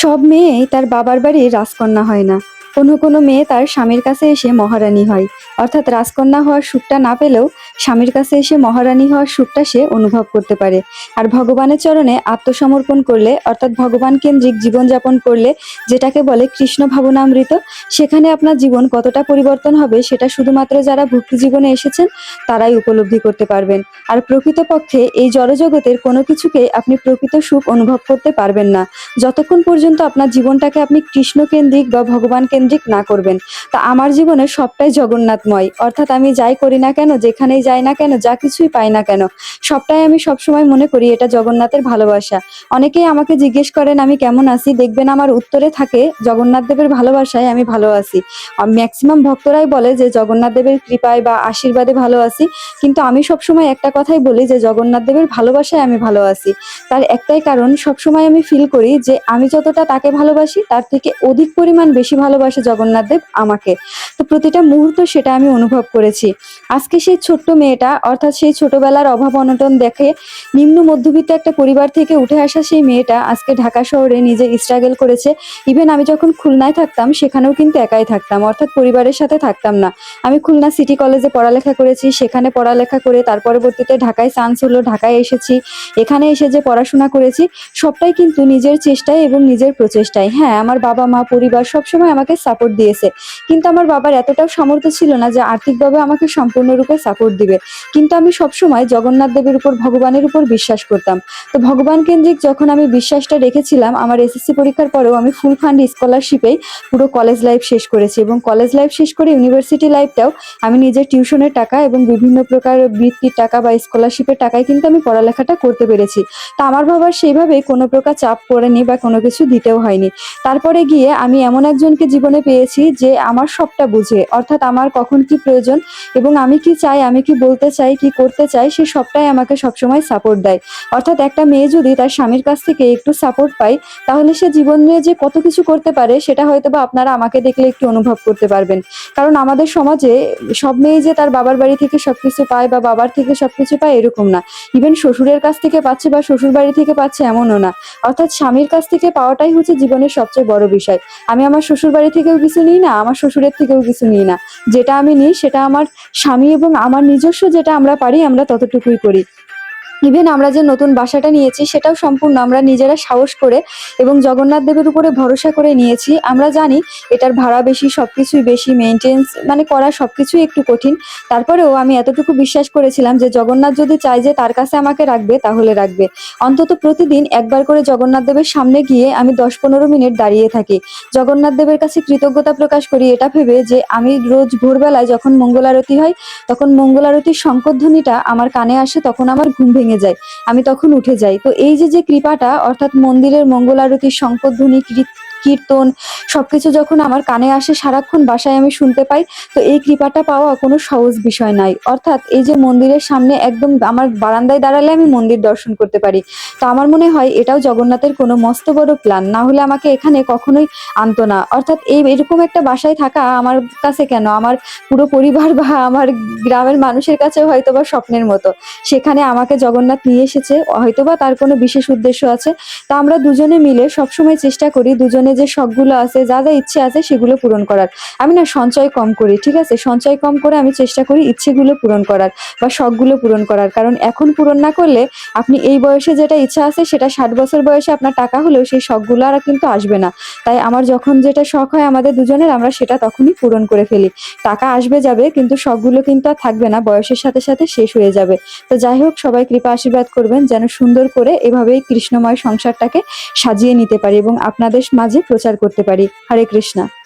সব মেয়েই তার বাবার বাড়ির রাজকন্যা হয় না। কোনো কোনো মেয়ে তার স্বামীর কাছে এসে মহারানী হয়। অর্থাৎ রাজকন্যা হওয়ার সুখটা না পেলেও স্বামীর কাছে এসে মহারানী হওয়ার সুখটা সে অনুভব করতে পারে। আর ভগবানের চরণে আত্মসমর্পণ করলে, অর্থাৎ ভগবান কেন্দ্রিক জীবনযাপন করলে, যেটাকে বলে কৃষ্ণ ভাবনামৃত, সেখানে আপনার জীবন কতটা পরিবর্তন হবে সেটা শুধুমাত্র যারা ভক্তি জীবনে এসেছেন, তারাই উপলব্ধি করতে পারবেন। আর প্রকৃতপক্ষে এই জড়জগতের কোনো কিছুকে আপনি প্রকৃত সুখ অনুভব করতে পারবেন না। যতক্ষণ পর্যন্ত আপনার জীবনটাকে আপনি কৃষ্ণ কেন্দ্রিক বা ভগবান কেন্দ্রিক না করবেন। তা আমার জীবনে সবটাই জগন্নাথময়। অর্থাৎ আমি যাই করি না কেন, যেখানেই যাই না কেন, যা কিছুই পাই না কেন, সবটাই আমি সবসময় মনে করি এটা জগন্নাথের ভালোবাসা। অনেকেই আমাকে জিজ্ঞেস করেন, আমি কেমন আছি? দেখবেন আমার উত্তরে থাকে, জগন্নাথ দেবের ভালোবাসায় আমি ভালো আছি। ম্যাক্সিমাম ভক্তরাই বলে যে, জগন্নাথ দেবের কৃপায় বা আশীর্বাদে ভালো আছি। কিন্তু আমি সবসময় একটা কথাই বলি যে, জগন্নাথ দেবের ভালোবাসায় আমি ভালো আছি। তার একটাই কারণ, সবসময় আমি ফিল করি যে, আমি যতটা তাকে ভালোবাসি, তার থেকে অধিক পরিমাণ বেশি ভালোবাসে জগন্নাথ দেব আমাকে। তো প্রতিটা মুহূর্ত সেটা আমি অনুভব করেছি। আজকে সেই ছোট্ট মেয়েটা, অর্থাৎ সেই ছোটবেলার অভাব অনটন দেখে নিম্ন মধ্যবিত্ত একটা পরিবার থেকে উঠে আসা সেই মেয়েটা আজকে ঢাকা শহরে নিজে স্ট্রাগল করেছে। ইভেন আমি যখন খুলনায় থাকতাম, সেখানেও কিন্তু একাই থাকতাম। অর্থাৎ পরিবারের সাথে থাকতাম না। আমি খুলনা সিটি কলেজে পড়ালেখা করেছি, সেখানে পড়ালেখা করে তার পরবর্তীতে ঢাকায় চান্স হলো, ঢাকায় এসেছি। এখানে এসে যে পড়াশোনা করেছি, সবটাই কিন্তু নিজের চেষ্টায় এবং নিজের প্রচেষ্টায়। হ্যাঁ আমার বাবা মা পরিবার সবসময় আমাকে সাপোর্ট দিয়েছে। কিন্তু আমার বাবার এতটাও সামর্থ্য ছিল না যে আর্থিকভাবে আমাকে সম্পূর্ণরূপে সাপোর্ট দিবে। কিন্তু আমি সবসময় জগন্নাথ দেবের উপর, ভগবানের উপর বিশ্বাস করতাম। তো ভগবান কেন্দ্রিক যখন আমি বিশ্বাসটা রেখেছিলাম, আমার এসএসসি পরীক্ষার পরেও আমি ফুল ফান্ড স্কলারশিপেই পুরো কলেজ লাইফ শেষ করেছি এবং কলেজ লাইফ শেষ করে ইউনিভার্সিটি লাইফটাও আমি নিজের টিউশনের টাকা এবং বিভিন্ন প্রকার বৃত্তির টাকা বা স্কলারশিপের টাকায় কিন্তু আমি পড়ালেখাটা করতে পেরেছি। তা আমার বাবার সেইভাবে কোনো প্রকার চাপ পড়েনি বা কোনো কিছু দিতেও হয়নি। তারপরে গিয়ে আমি এমন একজনকে জীবনে পেয়েছি যে আমার সবটা বুঝে, অর্থাৎ আমার কখন কি প্রয়োজন এবং আমি কি চাই, আমি কি বলতে চাই, কি করতে চাই, সে সবটাই আমাকে সবসময় সাপোর্ট দেয়। অর্থাৎ একটা মেয়ে যদি তার স্বামীর কাছ থেকে একটু সাপোর্ট পায়, তাহলে সে জীবন যে কত কিছু করতে পারে, সেটা হয়তো বা আপনারা আমাকে দেখলে একটু অনুভব করতে পারবেন। কারণ আমাদের সমাজে সব মেয়ে যে তার বাবার বাড়ি থেকে সবকিছু পায় বা বাবার থেকে সবকিছু পায়, এরকম না। ইভেন শ্বশুরের কাছ থেকে পাচ্ছে বা শ্বশুর বাড়ি থেকে পাচ্ছে, এমনও না। অর্থাৎ স্বামীর কাছ থেকে পাওয়াটাই হচ্ছে জীবনের সবচেয়ে বড় বিষয়। আমি আমার শ্বশুর বাড়ি থেকেও কিছু নিই না, আমার শ্বশুরের থেকেও কিছু নিই না। যেটা আমি নিই সেটা আমার স্বামী এবং আমার নিজস্ব যেটা আমরা পারি, আমরা ততটুকুই করি। ইভেন আমরা যে নতুন বাসাটা নিয়েছি, সেটাও সম্পূর্ণ আমরা নিজেরা সাহস করে এবং জগন্নাথ দেবের উপরে ভরসা করে নিয়েছি। আমরা জানি এটার ভাড়া বেশি সব কিছুই বেশি মেনটেন্স মানে করা সব কিছুই একটু কঠিন। তারপরেও আমি এতটুকু বিশ্বাস করেছিলাম যে জগন্নাথ যদি চায় যে তার কাছে আমাকে রাখবে, তাহলে রাখবে। অন্তত প্রতিদিন একবার করে জগন্নাথ দেবের সামনে গিয়ে আমি দশ পনেরো মিনিট দাঁড়িয়ে থাকি। জগন্নাথ দেবের কাছে কৃতজ্ঞতা প্রকাশ করি, এটা ভেবে যে আমি রোজ ভোরবেলায় যখন মঙ্গল আরতি হয়, তখন মঙ্গল আরতির শঙ্করধ্বনিটা আমার কানে আসে, তখন আমার ঘুম ভেঙে যায়, আমি তখন উঠে যাই। তো এই যে যে কৃপাটা, অর্থাৎ মন্দিরের মঙ্গল আরতির শঙ্করধ্বনি কীর্তন, সবকিছু যখন আমার কানে আসে সারাক্ষণ বাসায় আমি শুনতে পাই, তো এই কৃপাটা পাওয়া কোনো সহজ বিষয় নাই। অর্থাৎ এই যে মন্দিরের সামনে একদম আমার বারান্দায় দাঁড়ালে আমি মন্দির দর্শন করতে পারি। তো আমার মনে হয় এটাও জগন্নাথের কোনো মস্ত বড় প্ল্যান না হলে আমাকে এখানে কখনোই আনতো না। অর্থাৎ এই এরকম একটা বাসায় থাকা আমার কাছে কেন? আমার পুরো পরিবার বা আমার গ্রামের মানুষের কাছে হয়তো বা স্বপ্নের মতো। সেখানে আমাকে জগন্নাথ নিয়ে এসেছে, হয়তোবা তার কোনো বিশেষ উদ্দেশ্য আছে। তা আমরা দুজনে মিলে সবসময় চেষ্টা করি দুজনে যে শখগুলো আছে, যা যা ইচ্ছে আছে সেগুলো পূরণ করার। আমি না সঞ্চয় কম করি, ঠিক আছে? সঞ্চয় কম করে আমি চেষ্টা করি ইচ্ছেগুলো পূরণ করার বা শখগুলো পূরণ করার। কারণ এখন পূরণ না করলে আপনি এই বয়সে যেটা ইচ্ছা আছে সেটা ষাট বছর বয়সে আপনার টাকা হলেও সেই শখগুলো আর কিন্তু আসবে না। তাই আমার যখন যেটা শখ হয় আমাদের দুজনের, আমরা সেটা তখনই পূরণ করে ফেলি। টাকা আসবে যাবে, কিন্তু শখগুলো কিন্তু আর থাকবে না, বয়সের সাথে সাথে শেষ হয়ে যাবে। তো যাই হোক, সবাই কৃপা আশীর্বাদ করবেন, যেন সুন্দর করে এভাবেই কৃষ্ণময় সংসারটাকে সাজিয়ে নিতে পারি এবং আপনাদের মাঝে প্রচার করতে পারি। হরে কৃষ্ণা।